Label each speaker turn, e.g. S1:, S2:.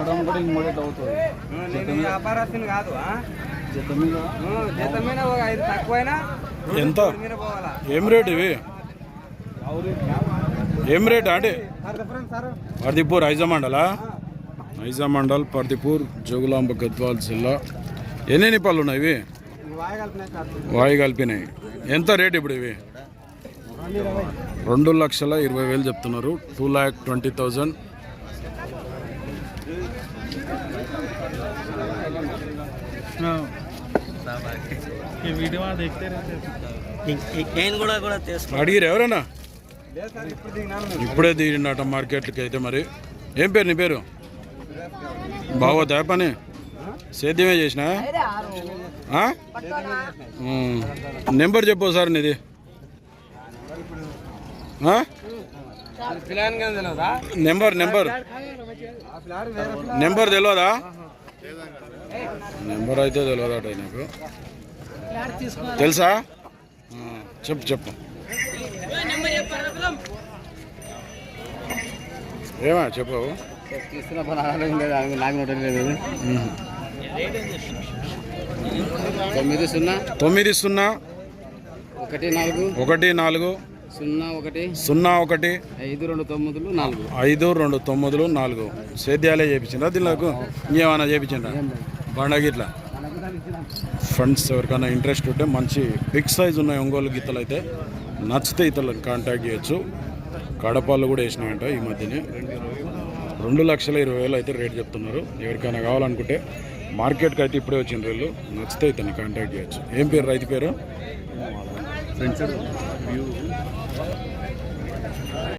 S1: అమ్మడం కూడా ఇంకోటి అవుతుంది.
S2: నేను వ్యాపారస్తుని కాదు?
S1: జత మీద
S2: ఆ, జీతం మీద ఒక ఐదు తక్కువైనా
S3: ఎంత? ఏం రేట్ ఇవి? ఏం రేట్ అంటే?
S2: Sir difference sir.
S3: Pardipur Aiza మండలా Aiza mandal Pardipur Jogulamba Gadwal జిల్లా. ఎన్ని పళ్ళు ఉన్నాయి ఇవి?
S2: వాయి కలిపినాయి
S3: ఎంత రేట్ ఇప్పుడు ఇవి? రెండు లక్షల ఇరవై వేలు చెప్తున్నారు. Two lakh twenty thousand.
S4: నేను కూడా కూడా తీసుకో.
S3: అడిగిరు ఎవరన్నా?
S2: లేదు సార్ ఇప్పుడు
S3: దిగినట మార్కెట్కి అయితే మరి. ఏం పేరు నీ పేరు? బాగోతా పని సేద్యమే చేసిన? నెంబర్ చెప్పు సార్ నీది. Number number.
S2: ఆ పిల్లాడు వేరే
S3: నెంబర్ తెలియదా నెంబర్ అయితే తెలియదట నాకు తెలుసా? చెప్పు చెప్పు. ఏమా చెప్పు.
S2: తొమ్మిది సున్నా.
S3: తొమ్మిది సున్నా
S2: ఒకటి నాలుగు.
S3: ఒకటి నాలుగు
S2: సున్నా ఒకటి
S3: సున్నా ఒకటి
S2: ఐదు రెండు తొమ్మిదిలు నాలుగు.
S3: ఐదు రెండు తొమ్మిదిలు నాలుగు. సేద్యాలే చేయించిందా దీనికి ఇంకేమైనా చేయించిందా బండగిట్లా ఫ్రెండ్స్ ఎవరికైనా ఇంట్రెస్ట్ ఉంటే మంచి బిగ్ సైజ్ ఉన్నాయి ఒంగోలు గీతలు అయితే నచ్చితే ఇతరులను కాంటాక్ట్ చేయొచ్చు. కడపాలు కూడా వేసినాయంట ఈ మధ్యనే. రెండు లక్షల ఇరవై వేలు అయితే రేట్ చెప్తున్నారు. ఎవరికైనా కావాలనుకుంటే మార్కెట్కి అయితే ఇప్పుడే వచ్చిన రేళ్ళు నచ్చితే ఇతన్ని కాంటాక్ట్ చేయొచ్చు. ఏం పేరు రైతు పేరు? Friends view